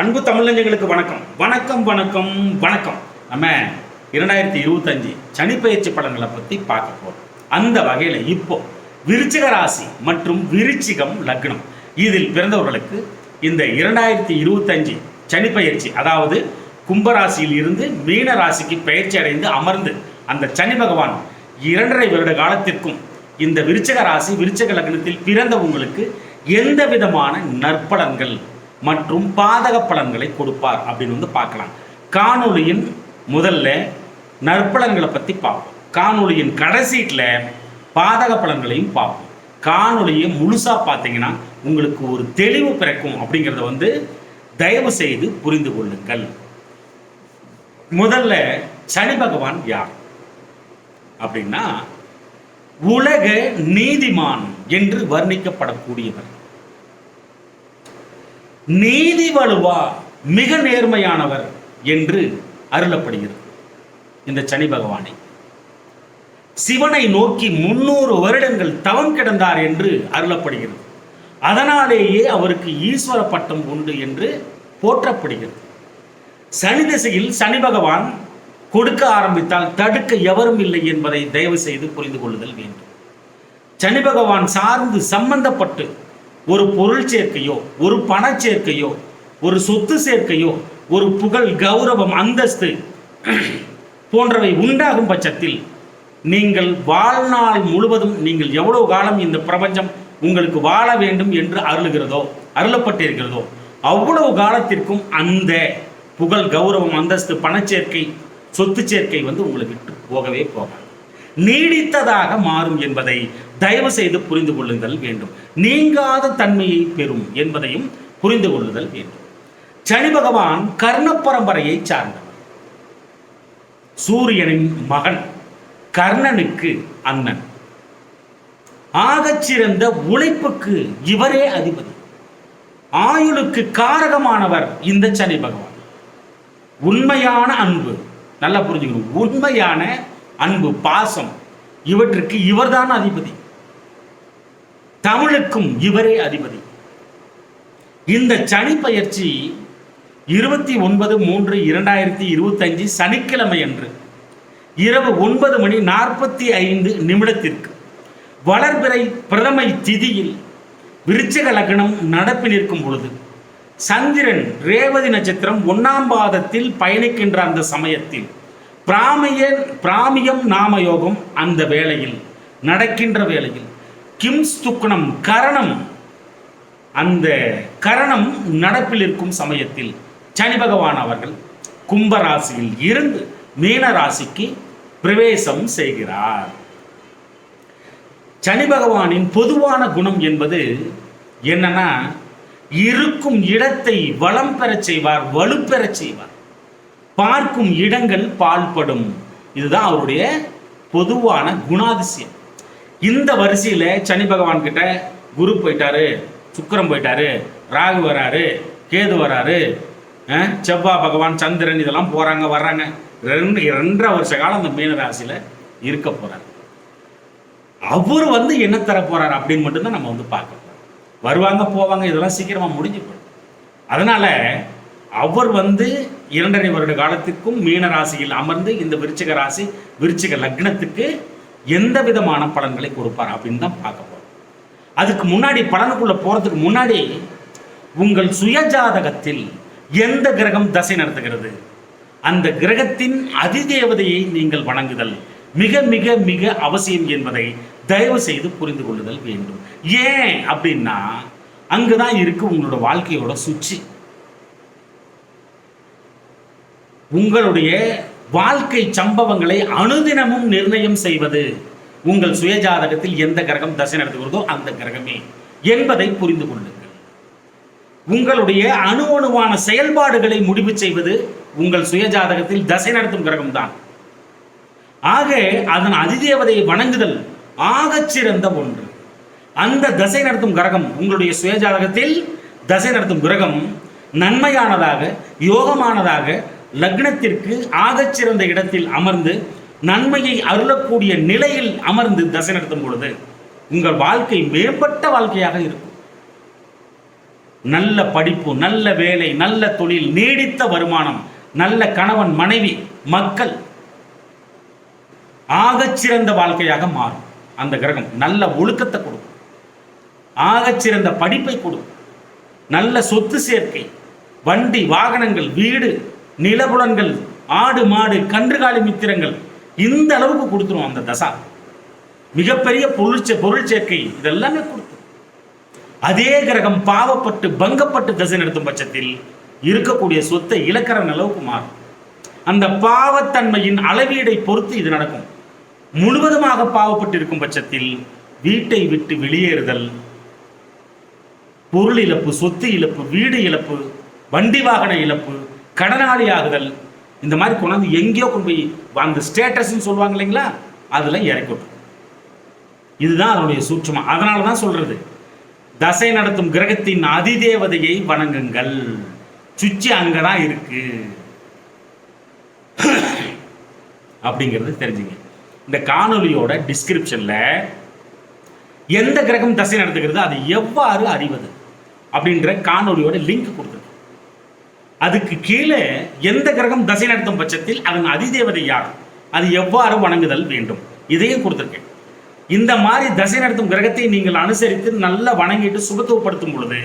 அன்பு தமிழஞ்சங்களுக்கு வணக்கம். வணக்கம் வணக்கம் வணக்கம். நம்ம இரண்டாயிரத்தி இருபத்தஞ்சு சனிப்பயிற்சி பலன்களை பற்றி பார்க்க போகிறோம் அந்த வகையில் இப்போ விருச்சிக ராசி மற்றும் விருச்சிகம் லக்னம். இதில் பிறந்தவர்களுக்கு இந்த இரண்டாயிரத்தி இருபத்தஞ்சு சனிப்பயிற்சி அதாவது கும்பராசியில் இருந்து மீன ராசிக்கு பயிற்சி அடைந்து அமர்ந்து அந்த சனி பகவான் இரண்டரை வருட காலத்திற்கும் இந்த விருச்சக ராசி விருச்சக லக்னத்தில் பிறந்த உங்களுக்கு எந்த விதமான நற்பலன்கள் மற்றும் பாதக பலன்களை கொடுப்பார் அப்படின்னு வந்து பார்க்கலாம். காணொளியின் முதல்ல நற்பலன்களை பற்றி பார்ப்போம். காணொளியின் கடைசீட்டில் பாதக பலன்களையும் பார்ப்போம். காணொளியை முழுசாக பார்த்தீங்கன்னா உங்களுக்கு ஒரு தெளிவு பிறக்கும் அப்படிங்கிறத வந்து தயவு செய்து புரிந்து கொள்ளுங்கள். முதல்ல சனி பகவான் யார்? அப்படின்னா உலக நீதிமான் என்று வர்ணிக்கப்படக்கூடியவர். நீதி வலுவா மிக நேர்மையானவர் என்று அருளப்படுகிறது. இந்த சனி பகவானை சிவனை நோக்கி முன்னூறு வருடங்கள் தவம் கிடந்தார் என்று அருளப்படுகிறது. அதனாலேயே அவருக்கு ஈஸ்வர பட்டம் உண்டு என்று போற்றப்படுகிறது. சனி திசையில் சனி பகவான் கொடுக்க ஆரம்பித்தால் தடுக்க எவரும் இல்லை என்பதை தயவு செய்து புரிந்து கொள்ளுதல் வேண்டும். சனி பகவான் சார்ந்து சம்பந்தப்பட்டு ஒரு பொருள் சேர்க்கையோ ஒரு பண சேர்க்கையோ ஒரு சொத்து சேர்க்கையோ ஒரு புகழ் கௌரவம் அந்தஸ்து போன்றவை உண்டாகும் பட்சத்தில் நீங்கள் வாழ்நாள் முழுவதும் நீங்கள் எவ்வளவு காலம் இந்த பிரபஞ்சம் உங்களுக்கு வாழ வேண்டும் என்று அருளுகிறதோ அருளப்பட்டிருக்கிறதோ அவ்வளவு காலத்திற்கும் அந்த புகழ் கௌரவம் அந்தஸ்து பணச்சேர்க்கை சொத்து சேர்க்கை வந்து உங்களை விட்டு போகவே போகாது. நீடித்ததாக மாறும் என்பதை தயவு செய்து புரிந்து கொள்ளுதல் வேண்டும். நீங்காத தன்மையை பெறும் என்பதையும் புரிந்து கொள்ளுதல் வேண்டும். சனி பகவான் கர்ண பரம்பரையை சார்ந்தவர். சூரியனின் மகன் கர்ணனுக்கு அண்ணன். ஆகச்சிறந்த உழைப்புக்கு இவரே அதிபதி. ஆயுளுக்கு காரகமானவர் இந்த சனி பகவான். உண்மையான அன்பு நல்லா புரிஞ்சுக்கணும். உண்மையான அன்பு பாசம் இவற்றுக்கு இவர்தான் அதிபதி. தமிழுக்கும் இவரே அதிபதி. இந்த சனி பயிற்சி இருபத்தி ஒன்பது மூன்று இரண்டாயிரத்தி இருபத்தஞ்சு சனிக்கிழமை அன்று இரவு ஒன்பது மணி நாற்பத்தி ஐந்து நிமிடத்திற்கு வளர்பிறை பிரதமை திதியில் விருச்சக லக்னம் நடப்பி நிற்கும் பொழுது சந்திரன் ரேவதி நட்சத்திரம் ஒன்னாம் பாதத்தில் பயணிக்கின்ற அந்த சமயத்தில் பிராமிய பிராமியம் நாமயோகம் அந்த வேளையில் நடக்கின்ற வேளையில் கிம்ஸ் துக்கணம் கரணம். அந்த கரணம் நடப்பில் இருக்கும் சமயத்தில் சனி பகவான் அவர்கள் கும்பராசியில் இருந்து மீன ராசிக்கு பிரவேசம் செய்கிறார். சனி பகவானின் பொதுவான குணம் என்பது என்னன்னா இருக்கும் இடத்தை வளம் பெறச் செய்வார் வலுப்பெறச் செய்வார். பார்க்கும் இடங்கள் பால்படும். இதுதான் அவருடைய பொதுவான குணாதிசயம். இந்த வரிசையில் சனி பகவான் கிட்ட குரு போயிட்டாரு சுக்கரம் போயிட்டாரு ராகு வராரு கேது வராரு செவ்வா பகவான் சந்திரன் இதெல்லாம் போறாங்க வர்றாங்க. ரெண்டு ரெண்டரை வருஷ காலம் அந்த மீன ராசியில இருக்க போறாரு. அவர் வந்து என்ன தர போறாரு அப்படின்னு மட்டும்தான் நம்ம வந்து பார்க்க வருவாங்க போவாங்க இதெல்லாம் சீக்கிரமா முடிஞ்சு போயிடும். அதனால அவர் வந்து இரண்டரை வருட காலத்துக்கும் மீன ராசியில் அமர்ந்து இந்த விருச்சிக ராசி விருச்சிக லக்னத்துக்கு எந்த விதமான பலன்களை கொடுப்பார் அப்படின்னு தான் பார்க்க போகிறோம் அதுக்கு முன்னாடி பலனுக்குள்ளே போகிறதுக்கு முன்னாடி உங்கள் சுயஜாதகத்தில் எந்த கிரகம் தசை நடத்துகிறது? அந்த கிரகத்தின் அதிதேவதையை நீங்கள் வணங்குதல் மிக மிக மிக அவசியம் என்பதை தயவு செய்து புரிந்து கொள்ளுதல் வேண்டும். ஏன் அப்படின்னா அங்குதான் இருக்கு உங்களோட வாழ்க்கையோட சுச்சி. உங்களுடைய வாழ்க்கை சம்பவங்களை அனுதினமும் நிர்ணயம் செய்வது. உங்கள் சுயஜாதகத்தில் எந்த கிரகம் தசை நடத்துகிறதோ அந்த கிரகமே என்பதை புரிந்து கொள்ளுங்கள். உங்களுடைய அணு அணுவான செயல்பாடுகளை முடிவு செய்வது உங்கள் சுயஜாதகத்தில் தசை நடத்தும் கிரகம்தான். ஆக அதன் அதிதேவதையை வணங்குதல் ஆகச்சிறந்த ஒன்று. அந்த தசை நடத்தும் கிரகம் உங்களுடைய சுயஜாதகத்தில் தசை நடத்தும் கிரகம் நன்மையானதாக யோகமானதாக லக்னத்திற்கு ஆகச்சிறந்த இடத்தில் அமர்ந்து நன்மையை அருளக்கூடிய நிலையில் அமர்ந்து தசை நடத்தும் பொழுது உங்கள் வாழ்க்கை மேம்பட்ட வாழ்க்கையாக இருக்கும். நல்ல படிப்பு நல்ல வேலை நல்ல தொழில் நீடித்த வருமானம் நல்ல கணவன் மனைவி மக்கள் ஆகச்சிறந்த வாழ்க்கையாக மாறும். அந்த கிரகம் நல்ல ஒழுக்கத்தை கொடுக்கும். ஆகச்சிறந்த படிப்பை கொடுக்கும். நல்ல சொத்து சேர்க்கை வண்டி வாகனங்கள் வீடு நிலபுலன்கள் ஆடு மாடு கன்றுகாலி மித்திரங்கள் இந்த அளவுக்கு கொடுத்துரும் அந்த தசா. மிகப்பெரிய பொருள் பொருள் சேர்க்கை இதெல்லாமே கொடுத்துரும். அதே கிரகம் பாவப்பட்டு பங்கப்பட்டு தசை நடத்தும் பட்சத்தில் இருக்கக்கூடிய சொத்தை இழக்கிற அளவுக்கு மாறும். அந்த பாவத்தன்மையின் அளவீடை பொறுத்து இது நடக்கும். முழுவதுமாக பாவப்பட்டு இருக்கும் பட்சத்தில் வீட்டை விட்டு வெளியேறுதல் பொருள் இழப்பு சொத்து இழப்பு வீடு இழப்பு வண்டி வாகன இழப்பு கடனாளி ஆகுதல் இந்த மாதிரி கொண்டாந்து எங்கேயோ கொண்டு போய் அந்த ஸ்டேட்டஸ்ன்னு சொல்லுவாங்க இல்லைங்களா? அதில் இறக்கி விட்டுரும். இதுதான் அதனுடைய சூட்சமா அதனால தான் சொல்றது. தசை நடத்தும் கிரகத்தின் அதிதேவதையை வணங்குங்கள். சுச்சி அங்கதான் இருக்கு. அப்படிங்கிறது தெரிஞ்சுங்க. இந்த காணொலியோட டிஸ்கிரிப்ஷன்ல எந்த கிரகம் தசை நடத்துகிறது அது எவ்வாறு அறிவது அப்படின்ற காணொலியோட லிங்க் கொடுத்துருக்கு அதுக்கு கீழே எந்த கிரகம் தசை நடத்தும் பட்சத்தில் அதன் அதிதேவதை யார்? அது எவ்வாறு வணங்குதல் வேண்டும்? இதையும் கொடுத்துருக்கேன். இந்த மாதிரி தசை நடத்தும் கிரகத்தை நீங்கள் அனுசரித்து நல்லா வணங்கிட்டு சுபத்துவப்படுத்தும் பொழுது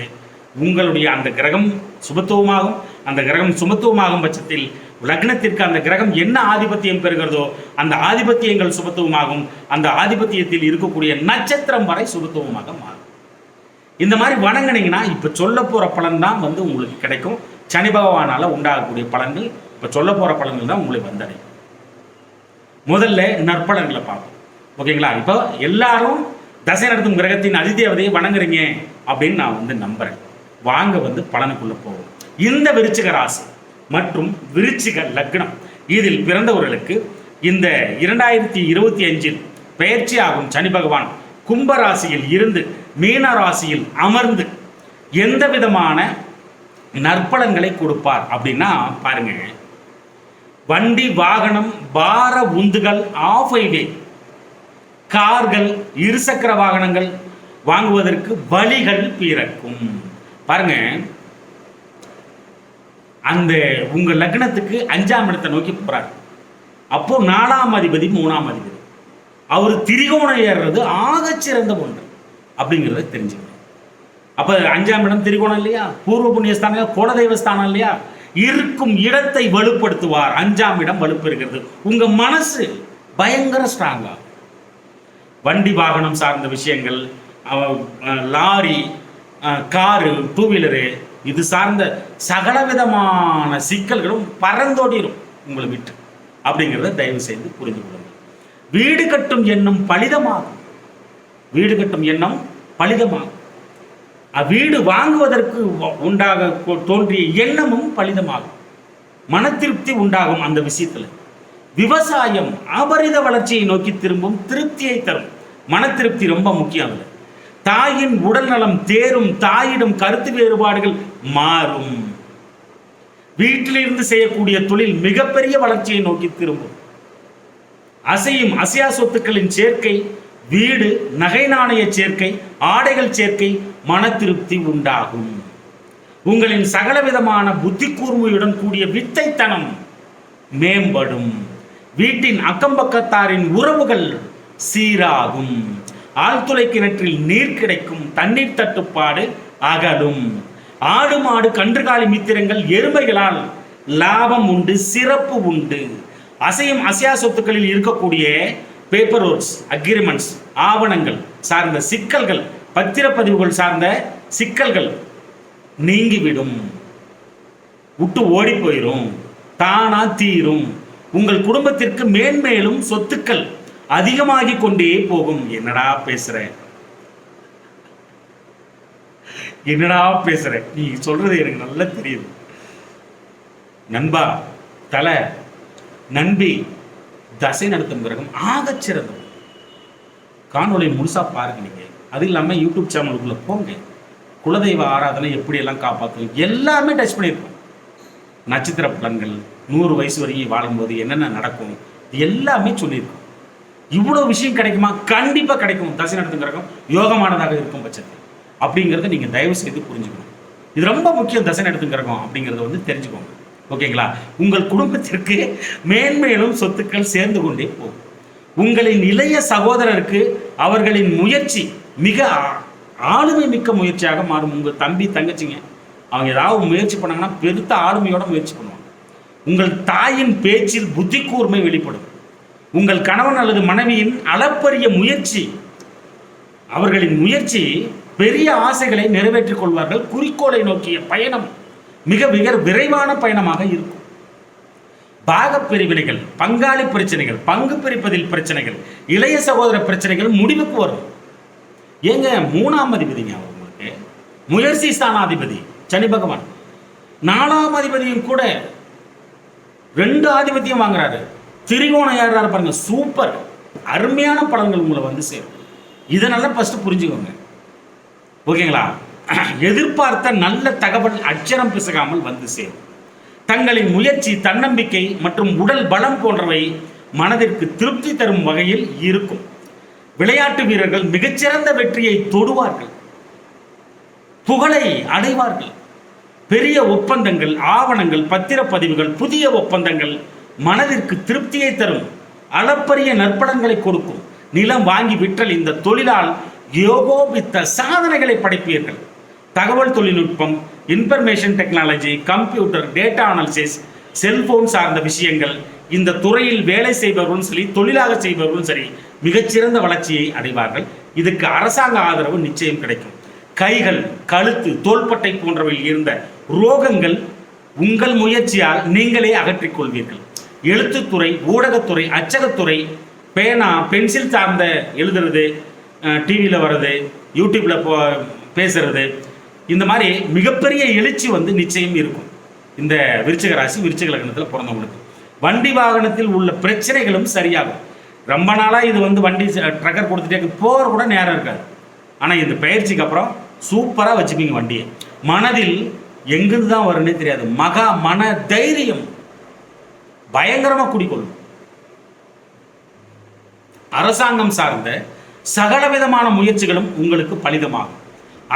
உங்களுடைய அந்த கிரகம் சுபத்துவமாகும். அந்த கிரகம் சுமத்துவமாகும் பட்சத்தில் லக்னத்திற்கு அந்த கிரகம் என்ன ஆதிபத்தியம் பெறுகிறதோ அந்த ஆதிபத்தியங்கள் சுபத்துவமாகும். அந்த ஆதிபத்தியத்தில் இருக்கக்கூடிய நட்சத்திரம் வரை சுபத்துவமாக மாறும். இந்த மாதிரி வணங்குனீங்கன்னா இப்போ சொல்ல போகிற பலன் தான் வந்து உங்களுக்கு கிடைக்கும். சனி பகவானால் உண்டாகக்கூடிய பலன்கள் இப்போ சொல்ல போகிற பலன்கள் தான் உங்களை வந்தடையும் முதல்ல நற்பலன்களை பார்ப்போம். ஓகேங்களா? இப்போ எல்லாரும் தசை நடத்தும் கிரகத்தின் அதிதேவதையை வணங்குறீங்க அப்படின்னு நான் வந்து நம்புறேன். வாங்க வந்து பலனுக்குள்ள போவோம். இந்த விருச்சிக ராசி மற்றும் விருச்சிக லக்னம் இதில் பிறந்தவர்களுக்கு இந்த இரண்டாயிரத்தி இருபத்தி அஞ்சில் பெயர்ச்சி ஆகும் சனி பகவான் கும்ப ராசியில் இருந்து மீன ராசியில் அமர்ந்து எந்த விதமான நற்பலன்களை கொடுப்பார். அப்படின்னா பாருங்க. வண்டி வாகனம் பார உந்துகள் ஆஃப் ஹைவே கார்கள் இருசக்கர வாகனங்கள் வாங்குவதற்கு வழிகள் பிறக்கும். பாருங்க. அந்த உங்க லக்னத்துக்கு அஞ்சாம் இடத்தை நோக்கி போறார். அப்போ நாலாம் அதிபதி மூணாம் அதிபதி. அவர் திரிகோணம் ஏறுறது ஆகச்சிறந்த ஒன்று. அப்படிங்கிறத தெரிஞ்சுக்கணும். அப்போ அஞ்சாம் இடம் திரிகோணம் இல்லையா? பூர்வ புண்ணியஸ்தானம் இல்லையா? குலதெய்வஸ்தானம் இல்லையா? இருக்கும் இடத்தை வலுப்படுத்துவார். அஞ்சாம் இடம் வலுப்பெறுகிறது உங்க மனசு பயங்கர ஸ்ட்ராங்கா வண்டி வாகனம் சார்ந்த விஷயங்கள் லாரி காரு டூ வீலரு இது சார்ந்த சகல விதமான சிக்கல்களும் பறந்தோடிடும் உங்களை விட்டு. அப்படிங்கிறத தயவு செய்து புரிந்து கொள்ளுங்கள். வீடு கட்டும் எண்ணம் பலிதமாகும். வீடு கட்டும் எண்ணம் பலிதமாகும். அவ்வீடு வாங்குவதற்கு உண்டாக தோன்றிய எண்ணமும் பலிதமாகும். மன திருப்தி உண்டாகும் அந்த விஷயத்தில். விவசாயம் அபரித வளர்ச்சியை நோக்கி திரும்பும் திருப்தியை தரும். மன திருப்தி ரொம்ப முக்கியம் தாயின் உடல் நலம் தேரும் தாயிடம் கருத்து வேறுபாடுகள் மாறும். வீட்டிலிருந்து செய்யக்கூடிய தொழில் மிகப்பெரிய வளர்ச்சியை நோக்கி திரும்பும். அசையும் அசையா சொத்துக்களின் சேர்க்கை வீடு நகை நாணய சேர்க்கை ஆடைகள் சேர்க்கை மன திருப்தி உண்டாகும். உங்களின் சகலவிதமான புத்தி கூர்மையுடன் கூடிய வித்தைத்தனம் மேம்படும். வீட்டின் அக்கம்பக்கத்தாரின் உறவுகள் சீராகும். ஆழ்துளை கிணற்றில் நீர் கிடைக்கும் தண்ணீர் தட்டுப்பாடு அகலும். ஆடு மாடு கன்றுகாலி மித்திரங்கள் எருமைகளால் லாபம் உண்டு சிறப்பு உண்டு. அசையும் அசையா சொத்துக்களில் இருக்கக்கூடிய பேப்பர் ஒர்க்ஸ் அக்ரிமெண்ட்ஸ் ஆவணங்கள் சார்ந்த சிக்கல்கள் பத்திரப்பதிவுகள் சார்ந்த சிக்கல்கள் நீங்கிவிடும். விட்டு ஓடி போயிரும் தானா தீரும். உங்கள் குடும்பத்திற்கு மேன்மேலும் சொத்துக்கள் அதிகமாகிக் கொண்டே போகும். என்னடா பேசுற? என்னடா பேசுற? நீ சொல்றது எனக்கு நல்லா தெரியுது. நண்பா தலை நண்பி தசை நடத்தும் கிரகம் ஆகச் சிறந்தது முழுசா பாருங்க நீங்க. அது இல்லாமல் யூடியூப் சேனலுக்குள்ள போங்க. குலதெய்வ ஆராதனை எப்படியெல்லாம் காப்பாற்றணும் காப்பாற்றும் எல்லாமே டச் பண்ணியிருக்கோம் நட்சத்திர பலன்கள் நூறு வயசு வரைக்கும் வாழும்போது என்னென்ன நடக்கும்? இது எல்லாமே சொல்லியிருக்கோம். இவ்வளோ விஷயம் கிடைக்குமா? கண்டிப்பாக கிடைக்கும். தசை நடத்துங்கிறக்கும் யோகமானதாக இருக்கும் பட்சத்தில். அப்படிங்கிறத நீங்கள் தயவு செய்து புரிஞ்சுக்கணும். இது ரொம்ப முக்கியம் தசை நடத்துங்கிறக்கும் அப்படிங்கிறத வந்து தெரிஞ்சுக்கோங்க. ஓகேங்களா? உங்கள் குடும்பத்திற்கு மேன்மேலும் சொத்துக்கள் சேர்ந்து கொண்டே போகும். உங்களின் இளைய சகோதரருக்கு அவர்களின் முயற்சி மிக ஆ- ஆளுமை மிக்க முயற்சியாக மாறும் உங்கள் தம்பி தங்கச்சிங்க. அவங்க ஏதாவது முயற்சி பண்ணாங்கன்னா பெருத்த ஆளுமையோட முயற்சி பண்ணுவாங்க. உங்கள் தாயின் பேச்சில் புத்தி கூர்மை வெளிப்படும். உங்கள் கணவன் அல்லது மனைவியின் அளப்பரிய முயற்சி அவர்களின் முயற்சி பெரிய ஆசைகளை நிறைவேற்றிக் கொள்வார்கள். குறிக்கோளை நோக்கிய பயணம் மிக மிக விரைவான பயணமாக இருக்கும். பாகப்பிரிவினைகள் பங்காளி பிரச்சனைகள் பங்கு பிரிப்பதில் பிரச்சனைகள் இளைய சகோதர பிரச்சனைகள் முடிவுக்கு வரும். ஏங்க மூணாம் அதிபதிங்க அவர் உங்களுக்கு முயற்சி ஸ்தானாதிபதி சனி பகவான். நாலாம் அதிபதியும் கூட ரெண்டு ஆதிபத்தியம் வாங்குறாரு. திரிகோணம் ஏறாரு பாருங்க சூப்பர் அருமையான படங்கள் உங்களை வந்து சேரும். இதனால் நல்லா ஃபர்ஸ்ட் புரிஞ்சுக்கோங்க. ஓகேங்களா? எதிர்பார்த்த நல்ல தகவல் அச்சரம் பிசகாமல் வந்து சேரும். தங்களின் முயற்சி தன்னம்பிக்கை மற்றும் உடல் பலம் போன்றவை மனதிற்கு திருப்தி தரும் வகையில் இருக்கும். விளையாட்டு வீரர்கள் மிகச்சிறந்த வெற்றியை தொடுவார்கள். புகழை அடைவார்கள். பெரிய ஒப்பந்தங்கள் ஆவணங்கள் பத்திரப்பதிவுகள் புதிய ஒப்பந்தங்கள் மனதிற்கு திருப்தியை தரும். அளப்பரிய நற்படங்களை கொடுக்கும். நிலம் வாங்கி விற்றல் இந்த தொழிலால் யோகோபித்த சாதனைகளை படைப்பீர்கள். தகவல் தொழில்நுட்பம் information technology computer data analysis cellphone சார்ந்த விஷயங்கள் இந்த துறையில் வேலை செய்பவர்களும் சரி தொழிலாக செய்பவர்களும் சரி மிகச்சிறந்த வளர்ச்சியை அடைவார்கள். இதுக்கு அரசாங்க ஆதரவு நிச்சயம் கிடைக்கும். கைகள் கழுத்து தோள்பட்டை போன்றவையில் இருந்த ரோகங்கள் உங்கள் முயற்சியால் நீங்களே அகற்றிக் கொள்வீர்கள். எழுத்துத்துறை ஊடகத்துறை அச்சகத்துறை பேனா பென்சில் சார்ந்த எழுதுறது டிவியில் வர்றது யூடியூப்பில் போ பேசுறது இந்த மாதிரி மிகப்பெரிய எழுச்சி வந்து நிச்சயம் இருக்கும். இந்த விருச்சிக ராசி விருச்சிக லக்னத்தில் பிறந்தவங்களுக்கு. வண்டி வாகனத்தில் உள்ள பிரச்சனைகளும் சரியாகும். ரொம்ப நாளாக இது வந்து வண்டி ட்ரக்கர் கொடுத்துட்டே போகிற கூட நேரம் இருக்காது. ஆனால் இந்த பயிற்சிக்கு அப்புறம் சூப்பராக வச்சுப்பீங்க வண்டியை. மனதில் எங்கிருந்து தான் வரும்னே தெரியாது. மகா மன தைரியம் பயங்கரமாக குடிக்கொள்ளும். அரசாங்கம் சார்ந்த சகலவிதமான முயற்சிகளும் உங்களுக்கு பலிதமாகும்.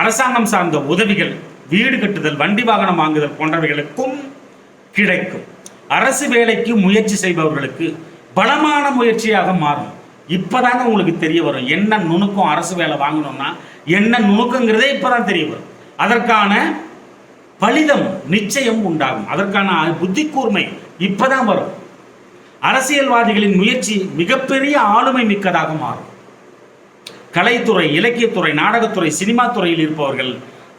அரசாங்கம் சார்ந்த உதவிகள் வீடு கட்டுதல் வண்டி வாகனம் வாங்குதல் போன்றவைகளுக்கும் கிடைக்கும். அரசு வேலைக்கு முயற்சி செய்பவர்களுக்கு பலமான முயற்சியாக மாறும். இப்பதாங்க உங்களுக்கு தெரிய வரும். என்ன நுணுக்கம் அரசு வேலை வாங்கணும்னா என்ன நுணுக்கங்கிறதே இப்போதான் தெரிய வரும். அதற்கான பலிதம் நிச்சயம் உண்டாகும். அதற்கான புத்தி கூர்மை இப்பதான் வரும். அரசியல்வாதிகளின் முயற்சி மிகப்பெரிய ஆளுமை மிக்கதாக மாறும். கலைத்துறை இலக்கியத்துறை நாடகத்துறை சினிமா துறையில் இருப்பவர்கள்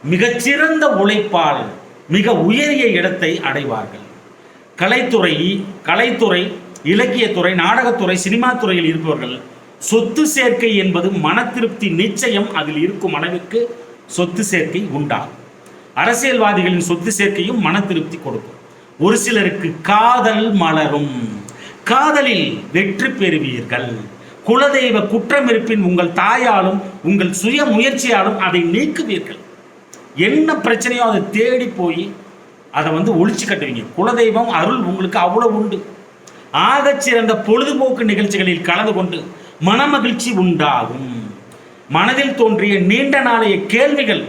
மிகச்சிறந்த உழைப்பால் மிக உயரிய இடத்தை அடைவார்கள். கலைத்துறை கலைத்துறை இலக்கியத்துறை நாடகத்துறை சினிமா துறையில் இருப்பவர்கள் சொத்து சேர்க்கை என்பது மன திருப்தி நிச்சயம் அதில் இருக்கும் அளவிற்கு சொத்து சேர்க்கை உண்டாகும். அரசியல்வாதிகளின் சொத்து சேர்க்கையும் மன திருப்தி கொடுக்கும். ஒரு சிலருக்கு காதல் மலரும். காதலில் வெற்றி பெறுவீர்கள். குலதெய்வ குற்றம் இருப்பின் உங்கள் தாயாலும் உங்கள் சுய முயற்சியாலும் அதை நீக்குவீர்கள். என்ன பிரச்சனையோ அதை தேடி போய் அதை வந்து ஒழிச்சு கட்டுவீங்க. குலதெய்வம் அருள் உங்களுக்கு அவ்வளவு உண்டு. ஆகச் சிறந்த பொழுதுபோக்கு நிகழ்ச்சிகளில் கலந்து கொண்டு மனமகிழ்ச்சி உண்டாகும். மனதில் தோன்றிய நீண்ட நாளைய கேள்விகள்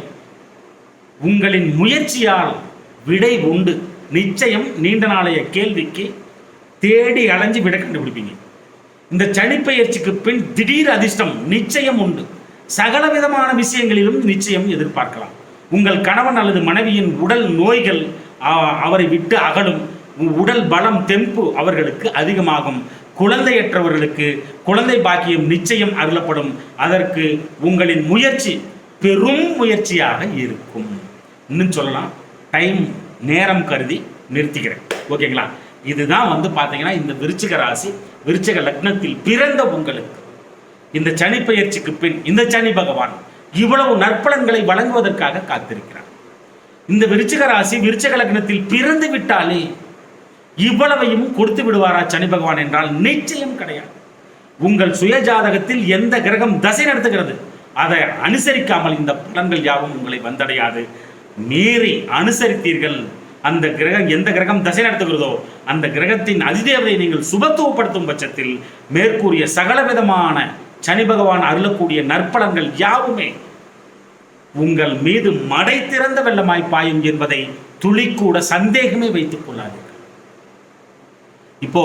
உங்களின் முயற்சியால் விடை உண்டு. நிச்சயம் நீண்ட நாளைய கேள்விக்கு தேடி அலைஞ்சு விட கண்டுபிடிப்பீங்க. இந்த சனிப்பெயர்ச்சிக்கு பின் திடீர் அதிர்ஷ்டம் நிச்சயம் உண்டு. சகல விதமான விஷயங்களிலும் நிச்சயம் எதிர்பார்க்கலாம். உங்கள் கணவன் அல்லது மனைவியின் உடல் நோய்கள் அவரை விட்டு அகலும். உடல் பலம் தெம்பு அவர்களுக்கு அதிகமாகும். குழந்தையற்றவர்களுக்கு குழந்தை பாக்கியம் நிச்சயம் அருளப்படும். அதற்கு உங்களின் முயற்சி பெரும் முயற்சியாக இருக்கும். இன்னும் சொல்லலாம் டைம் நேரம் கருதி நிறுத்திக்கிறேன். ஓகேங்களா? இதுதான் வந்து பார்த்தீங்கன்னா இந்த விருச்சிக ராசி விருச்சிக லக்னத்தில் பிறந்த உங்களுக்கு. இந்த சனி பெயர்ச்சிக்கு பின் இந்த சனி பகவான் இவ்வளவு நற்பலன்களை வழங்குவதற்காக காத்திருக்கிறார். இந்த விருச்சிக ராசி விருச்சிக லக்னத்தில் பிறந்து விட்டாலே இவ்வளவையும் கொடுத்து விடுவாரா சனி பகவான் என்றால் நிச்சயம் கிடையாது. உங்கள் சுய ஜாதகத்தில் எந்த கிரகம் தசை நடத்துகிறது? அதை அனுசரிக்காமல் இந்த பலன்கள் யாவும் உங்களை வந்தடையாது. மீறி அனுசரித்தீர்கள். அந்த கிரகம் எந்த கிரகம் தசை நடத்துகிறதோ அந்த கிரகத்தின் அதிதேவதை நீங்கள் சுபத்துவப்படுத்தும் பட்சத்தில் மேற்கூறிய சகலவிதமான சனி பகவான் அருளக்கூடிய நற்பலன்கள் யாவுமே உங்கள் மீது மடை திறந்த வெள்ளமாய் பாயும் என்பதை துளிக்கூட சந்தேகமே வைத்துக் கொள்ளாதீர்கள். இப்போ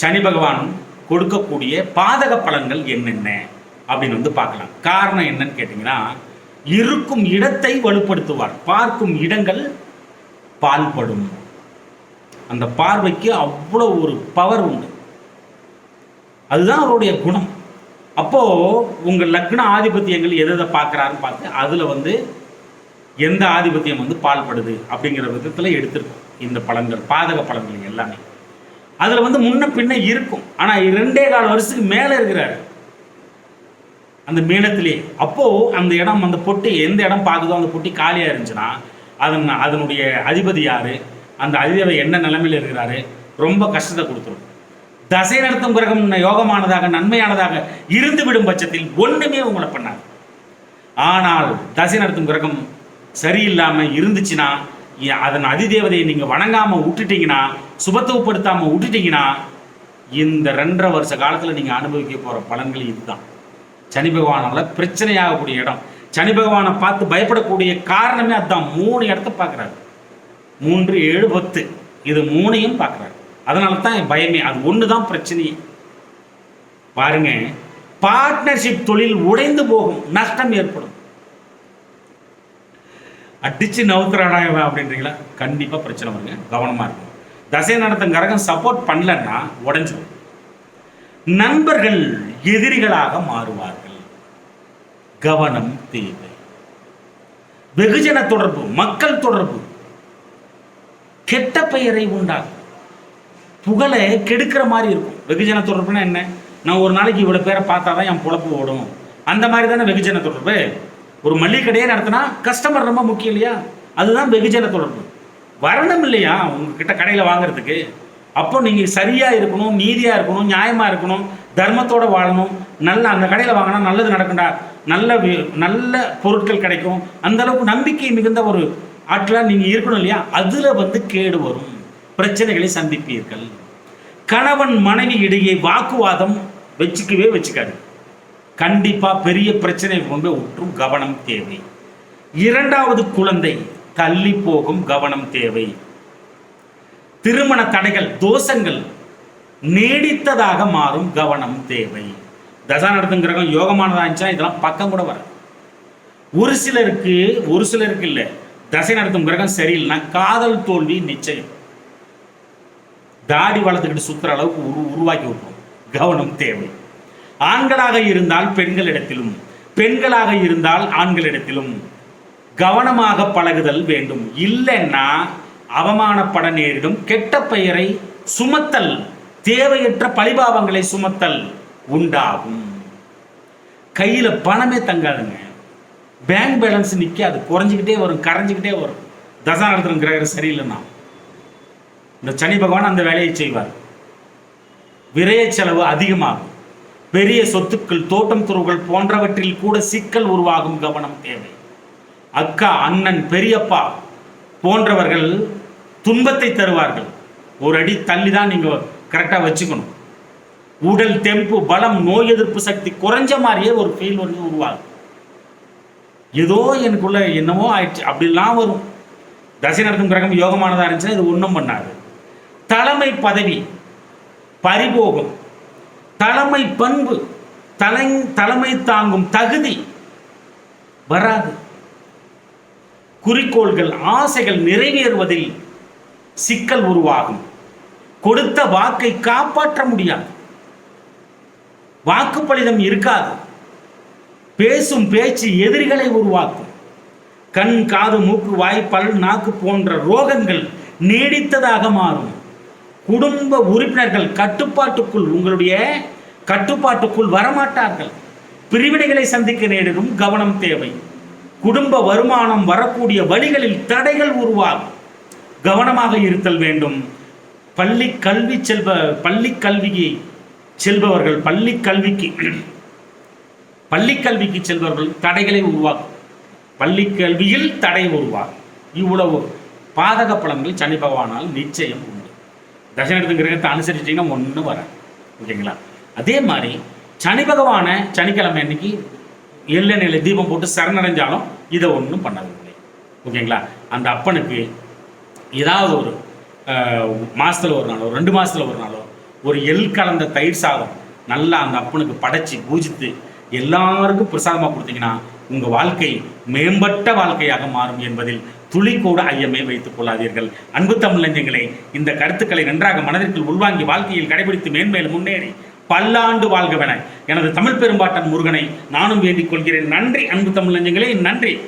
சனி பகவான் கொடுக்கக்கூடிய பாதக பலன்கள் என்னென்ன? அப்படின்னு வந்து பார்க்கலாம். காரணம் என்னன்னு கேட்டிங்கன்னா இருக்கும் இடத்தை வலுப்படுத்துவார். பார்க்கும் இடங்கள் பால்படும். அந்த பார்வைக்கு அவ்வளோ ஒரு பவர் உண்டு. அதுதான் அவருடைய குணம். அப்போ உங்கள் லக்ன ஆதிபத்தியங்கள் எதை எதை பார்க்குறாருன்னு பார்த்து அதில் வந்து எந்த ஆதிபத்தியம் வந்து பால்படுது அப்படிங்கிற விதத்தில் எடுத்திருக்கும். இந்த பலன்கள் பாதக பலன்கள் எல்லாமே. அதில் வந்து முன்ன பின்ன இருக்கும். ஆனால் ரெண்டே கால் வருஷத்துக்கு மேலே இருக்கிறாரு. அந்த மீனத்திலே. அப்போ அந்த இடம் அந்த பொட்டி எந்த இடம் பார்க்குதோ அந்த பொட்டி காலியாக இருந்துச்சுன்னா அதன் அதனுடைய அதிபதி யார்? அந்த அதிபதி என்ன நிலைமையில் இருக்கிறாரு? ரொம்ப கஷ்டத்தை கொடுத்துரும். தசை நடத்தும் கிரகம் யோகமானதாக நன்மையானதாக இருந்து விடும் பட்சத்தில் ஒன்றுமே உங்களை பண்ணாது. ஆனால் தசை நடத்தும் கிரகம் சரியில்லாமல் இருந்துச்சுன்னா அதன் அதிதேவதையை நீங்கள் வணங்காமல் விட்டுட்டீங்கன்னா சுபத்துவப்படுத்தாமல் விட்டுட்டீங்கன்னா இந்த ரெண்டரை வருஷ காலத்தில் நீங்கள் அனுபவிக்க போகிற பலன்கள் இதுதான். சனி பகவானால் பிரச்சனையாகக்கூடிய இடம். சனி பகவானை பார்த்து பயப்படக்கூடிய காரணமே அதுதான் மூணு இடத்த பார்க்குறாரு. மூன்று ஏழு பத்து. இது மூணையும் பார்க்குறாரு. அதனால தான் என் பயமே. அது ஒன்று தான் பிரச்சனையே. பாருங்க பார்ட்னர்ஷிப் தொழில் உடைந்து போகும். நஷ்டம் ஏற்படும். அடிச்சு நவுத்துறானா இவன் அப்படின்றீங்களா? கண்டிப்பாக பிரச்சனை வருங்க. கவனமாக இருக்கும் தசை நடத்தும் கரகம் சப்போர்ட் பண்ணலன்னா உடஞ்சிடும் நண்பர்கள் எதிரிகளாக மாறுவார்கள். கவனம் தேவை. வெகுஜன தொடர்பு மக்கள் தொடர்பு. கெட்ட பெயரை உண்டாகும் புகழை கெடுக்கிற மாதிரி இருக்கும். வெகுஜன தொடர்புனா என்ன? நான் ஒரு நாளைக்கு இவ்வளோ பேரை பார்த்தா தான் என் பொழப்பு ஓடும். அந்த மாதிரி தானே வெகுஜன தொடர்பு? ஒரு மளிகை கடையே நடத்தினா கஸ்டமர் ரொம்ப முக்கியம் இல்லையா? அதுதான் வெகுஜன தொடர்பு. வரணும் இல்லையா? உங்ககிட்ட கடையில் வாங்குறதுக்கு. அப்போ நீங்கள் சரியாக இருக்கணும் நீதியாக இருக்கணும் நியாயமாக இருக்கணும் தர்மத்தோடு வாழணும். நல்ல அந்த கடையில் வாங்கினா நல்லது நடக்கும்டா. நல்ல நல்ல பொருட்கள் கிடைக்கும். அந்த அளவுக்கு நம்பிக்கை மிகுந்த ஒரு ஆற்றலாக நீங்கள் இருக்கணும் இல்லையா? அதில் வந்து கேடு வரும். பிரச்சனைகளை சந்திப்பீர்கள். கணவன் மனைவி இடையே வாக்குவாதம் வச்சுக்கவே வச்சுக்காது கண்டிப்பாக பெரிய பிரச்சனை கொண்டு உற்றும் கவனம் தேவை. இரண்டாவது குழந்தை தள்ளி போகும் கவனம் தேவை. திருமண தடைகள் தோஷங்கள் நீடித்ததாக மாறும் கவனம் தேவை. தசா நடத்தும் கிரகம் யோகமானதாக இருந்துச்சுன்னா இதெல்லாம் பக்கம் கூட வர ஒரு சிலருக்கு ஒரு சிலருக்கு இல்லை. தசை நடத்தும் கிரகம் சரியில்லைன்னா காதல் தோல்வி நிச்சயம். தாடி வளர்த்துக்கிட்டு சுத்துற அளவுக்கு உரு உருவாக்கி விட்டுரும். கவனம் தேவை. ஆண்களாக இருந்தால் பெண்களிடத்திலும் பெண்களாக இருந்தால் ஆண்களிடத்திலும் கவனமாக பழகுதல் வேண்டும். இல்லைன்னா அவமானப்பட நேரிடும். கெட்ட பெயரை சுமத்தல் தேவையற்ற பழிபாவங்களை சுமத்தல் உண்டாகும். கையில் பணமே தங்காதுங்க. பேங்க் பேலன்ஸ் நிற்காது குறைஞ்சிக்கிட்டே வரும் கரைஞ்சிக்கிட்டே வரும். தசா கிரகம் சரியில்லைன்னா. இந்த சனி பகவான் அந்த வேலையை செய்வார். விரைய செலவு அதிகமாகும். பெரிய சொத்துக்கள் தோட்டம் துறவுகள் போன்றவற்றில் கூட சிக்கல் உருவாகும் கவனம் தேவை. அக்கா அண்ணன் பெரியப்பா போன்றவர்கள் துன்பத்தை தருவார்கள். ஒரு அடி தள்ளி தான் நீங்கள் கரெக்டாக வச்சுக்கணும். உடல் தெம்பு பலம் நோய் எதிர்ப்பு சக்தி குறைஞ்ச மாதிரியே ஒரு ஃபீல் வந்து உருவாகும். ஏதோ எனக்குள்ள என்னவோ ஆயிடுச்சு அப்படிலாம் வரும். தசை நடத்தும் கிரகம் யோகமானதாக இருந்துச்சுன்னா இது ஒன்றும் பண்ணாது. தலைமை பதவி பரிபோகம் தலைமை பண்பு தலை தலைமை தாங்கும் தகுதி வராது. குறிக்கோள்கள் ஆசைகள் நிறைவேறுவதில் சிக்கல் உருவாகும். கொடுத்த வாக்கை காப்பாற்ற முடியாது. வாக்குப்பளிதம் இருக்காது. பேசும் பேச்சு எதிரிகளை உருவாக்கும். கண் காது மூக்கு வாய் பல் நாக்கு போன்ற ரோகங்கள் நீடித்ததாக மாறும். குடும்ப உறுப்பினர்கள் கட்டுப்பாட்டுக்குள் உங்களுடைய கட்டுப்பாட்டுக்குள் வரமாட்டார்கள். பிரிவினைகளை சந்திக்க நேரிடும் கவனம் தேவை. குடும்ப வருமானம் வரக்கூடிய வழிகளில் தடைகள் உருவாகும். கவனமாக இருத்தல் வேண்டும். பள்ளி கல்வி செல்வ பள்ளி கல்வியை செல்பவர்கள் பள்ளி கல்விக்கு பள்ளி கல்விக்கு செல்பவர்கள் தடைகளை உருவாக்கும். பள்ளி கல்வியில் தடை உருவாகும். இவ்வளவு பாதக பலன்கள் சனி பகவானால் நிச்சயம் உண்டு. தசனத்து கிரகத்தை அனுசரிச்சிட்டிங்கன்னா ஒன்றும் வராது ஓகேங்களா? அதே மாதிரி சனி பகவானை சனிக்கிழமை அன்னைக்கு எள்ளெண்ணில் தீபம் போட்டு சரணடைஞ்சாலும் இதை ஒன்றும் பண்ணாதீங்களே ஓகேங்களா? அந்த அப்பனுக்கு ஏதாவது ஒரு மாதத்தில் ஒரு நாளோ ரெண்டு மாதத்தில் ஒரு நாளோ ஒரு எள் கலந்த தயிர் சாதம் நல்லா அந்த அப்பனுக்கு படைச்சி பூஜித்து எல்லாருக்கும் பிரசாதமாக கொடுத்தீங்கன்னா உங்கள் வாழ்க்கை மேம்பட்ட வாழ்க்கையாக மாறும் என்பதில் துளி கூட ஐயமே வைத்துக் கொள்ளாதீர்கள். அன்பு தமிழஞ்சங்களே இந்த கருத்துக்களை நன்றாக மனதிற்குள் உள்வாங்கி வாழ்க்கையில் கடைபிடித்து மேன்மேலும் முன்னேறி பல்லாண்டு வாழ்கவென எனது தமிழ் பெரும்பாட்டன் முருகனை நானும் வேண்டிக் கொள்கிறேன். நன்றி அன்பு தமிழஞ்சங்களே நன்றி.